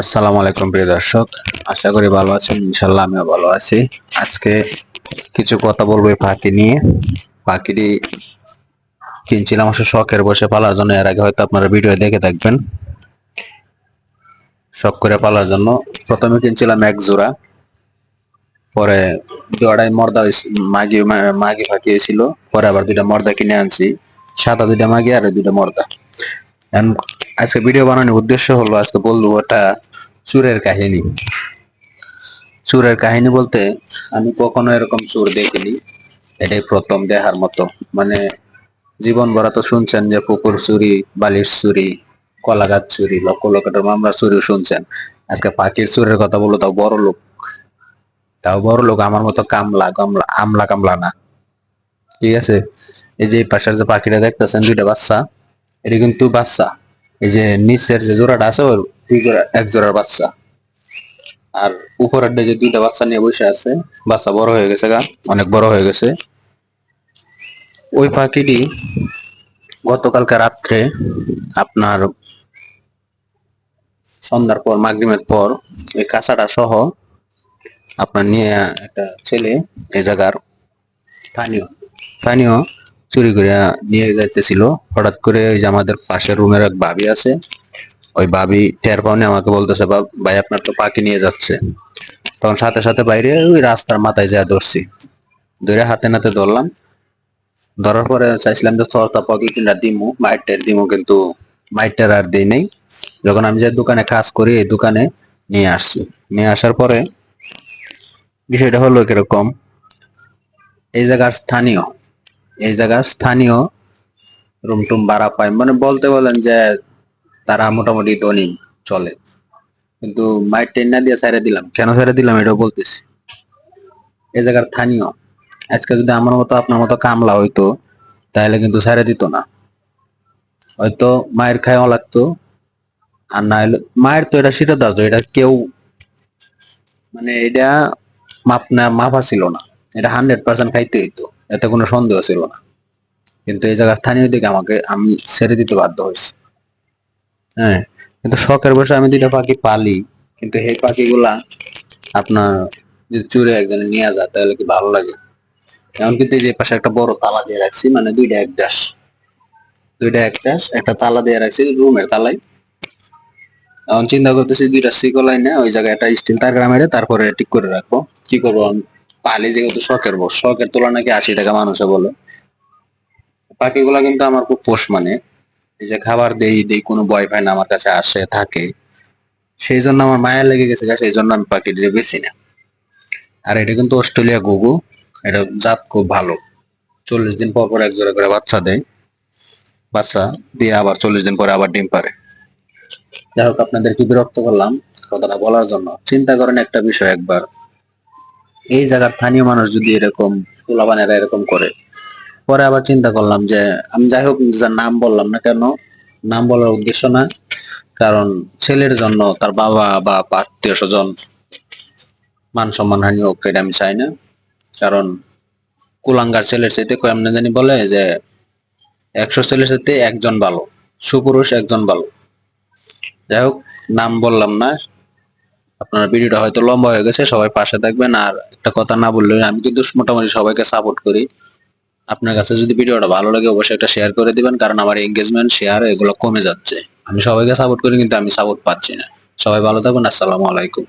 আসসালামু আলাইকুম, প্রিয় দর্শক। আশা করি ভালো আছেন ইনশাল্লাহ আমিও ভালো আছি। আজকে কিছু কথা বলব পাখি নিয়ে। পাখিটি কিনছিলাম আসলে শখের বসে পালার জন্য, এর আগে হয়তো আপনারা ভিডিও দেখে থাকবেন। শখ করে পালার জন্য। প্রথমে কিনছিলাম এক জোড়া। পরে জোড়াই মর্দা মাগি মাগি ফাঁকি হয়েছিল পরে আবার দুইটা মর্দা কিনে আনছি। সাদা দুইটা মাগি আর দুইটা মর্দা। আজকে ভিডিও বানানোর উদ্দেশ্য হলো আজকে বলব ওটা চুরের কাহিনী। চুরের কাহিনী বলতে আমি কখনো এরকম চোর দেখিনি। এটাই প্রথম দেখার মতো। মানে জীবন ভরা তো শুনছেন যে পুকুর চুরি, বালিশ চুরি কলা গাছ চুরি, লক্ষ লক্ষ মামলা চুরি শুনছেন। আজকে পাখির চুরের কথা বলল তাও বড় লোক। তাও বড় লোক, আমার মতো কামলা কামলা আমলা কামলা না। ঠিক আছে? এই যে পাশের যে পাখিটা দেখতেছেন, দুইটা বাচ্চা, এটা কিন্তু বাচ্চা। এই যে নিচের যে জোড়াটা আছে, ওর দুই জোড়া, এক জোড়ার বাচ্চা। আর উপরের যে দুইটা বাচ্চা নিয়ে বসে আছে, বাচ্চা বড় হয়ে গেছে গা, অনেক বড় হয়ে গেছে। ওই পাখিটি গতকালকে রাত্রে আপনার সন্ধ্যার পর মাগরিমের পর, এই কাঁচাটা সহ আপনার নিয়ে একটা ছেলে, এই জায়গার স্থানীয় স্থানীয় চুরি করে নিয়ে যাইতেছিল। হঠাৎ করে ওই যে আমাদের পাশের রুমের এক ভাবি আছে, ওই ভাবি টের পাওনি আমাকে বলতেছে "বা- ভাই আপনার তো পাখি নিয়ে যাচ্ছে। তখন সাথে সাথে বাইরে ওই রাস্তার মাথায় যা ধরছি। ধরে হাতে নাতে ধরলাম। ধরার পরে চাইছিলাম যে সস্তা পাখি কিনা দিমু মাইটের দিমু, কিন্তু মাইটের আর দিই নেই। যখন আমি যে দোকানে কাজ করি, এই দোকানে নিয়ে আসছি। নিয়ে আসার পরে বিষয়টা হলো কীরকম, এই জায়গার স্থানীয় এই জায়গার স্থানীয় রুম টুম ভাড়া পায়। মানে বলতে বলেন যে তারা মোটামুটি ধনী, চলে। কিন্তু মায়ের টেন না দিয়ে ছেড়ে দিলাম। কেন ছেড়ে দিলাম এটাও বলতেছি। এই জায়গার স্থানীয়। আজকে যদি আমার মতো, আপনার মতো কামলা হইতো, তাহলে কিন্তু ছেড়ে দিত না। হয়তো মায়ের খায় লাগতো। আর না হলে, মায়ের তো এটা সেটা দাও এটা কেউ মানে এটা মাপ না, মাপা ছিল না। এটা হান্ড্রেড পার্সেন্ট খাইতে হইতো। এতে কোনো সন্দেহ ছিল না। কিন্তু এই জায়গার স্থানীয় দিকে আমাকে আমি ছেড়ে দিতে বাধ্য হয়েছি। হ্যাঁ কিন্তু শখের বসে আমি দুইটা পাখি পালি, কিন্তু এই পাখিগুলা আপনার যদি চুরে একজনে নিয়ে যায়, তাহলে কি ভালো লাগে? এমন কিন্তু যে পাশে একটা বড় তালা দিয়ে রাখছি মানে দুইটা এক দাস দুইটা এক দাস একটা তালা দিয়ে রাখছি রুমের তালাই এখন চিন্তা করতেছি দুইটা সিকলাই না ওই জায়গায় একটা স্টিল তার গ্রামের, তারপরে ঠিক করে রাখব। কি করব পালি যেহেতু শখের বস, শখের তোলা নাকি আশি টাকা মানুষে বলে। পাখিগুলা কিন্তু আমার খুব পোষ মানে। এই যে খাবার দেই দেই, কোনো না, আমার কাছে আসে, থাকে। সেই জন্য আমার মায়া লেগে গেছে সেই জন্য আমি পাখিটিকে বেশি না। আর এটা কিন্তু অস্ট্রেলিয়া গুগু এটা জাত খুব ভালো। চল্লিশ দিন পর পর এক জোড়া করে বাচ্চা দেয়। বাচ্চা দিয়ে আবার চল্লিশ দিন পরে আবার ডিম পারে যাই হোক, আপনাদের কি বিরক্ত করলাম? কথাটা বলার জন্য। চিন্তা করেন একটা বিষয় একবার। এই জায়গার স্থানীয় মানুষ যদি এরকম পোলাবানেরা এরকম করে, পরে আবার চিন্তা করলাম যে, আমি যাই হোক যার নাম বললাম না কেন, নাম বলার উদ্দেশ্য না, কারণ ছেলের জন্য তার বাবা বা আত্মীয় স্বজন মান সম্মান হানি হোক, এটা আমি চাই না। কারণ কুলাঙ্গার ছেলের সাথে কেমনে জানি বলে যে, একশো ছেলের সাথে একজন ভালো, সুপুরুষ একজন ভালো। যাই হোক, নাম বললাম না আপনার ভিডিওটা হয়তো লম্বা হয়ে গেছে, সবাই পাশে থাকবেন আর একটা কথা না বললে আমি কিন্তু মোটামুটি সবাইকে সাপোর্ট করি। আপনার কাছে যদি ভিডিওটা ভালো লাগে, অবশ্যই একটা শেয়ার করে দিবেন, কারণ আমার এঙ্গেজমেন্ট শেয়ার এগুলো কমে যাচ্ছে। আমি সবাইকে সাপোর্ট করি, কিন্তু আমি সাপোর্ট পাচ্ছি না। সবাই ভালো থাকুন, আসসালামু আলাইকুম।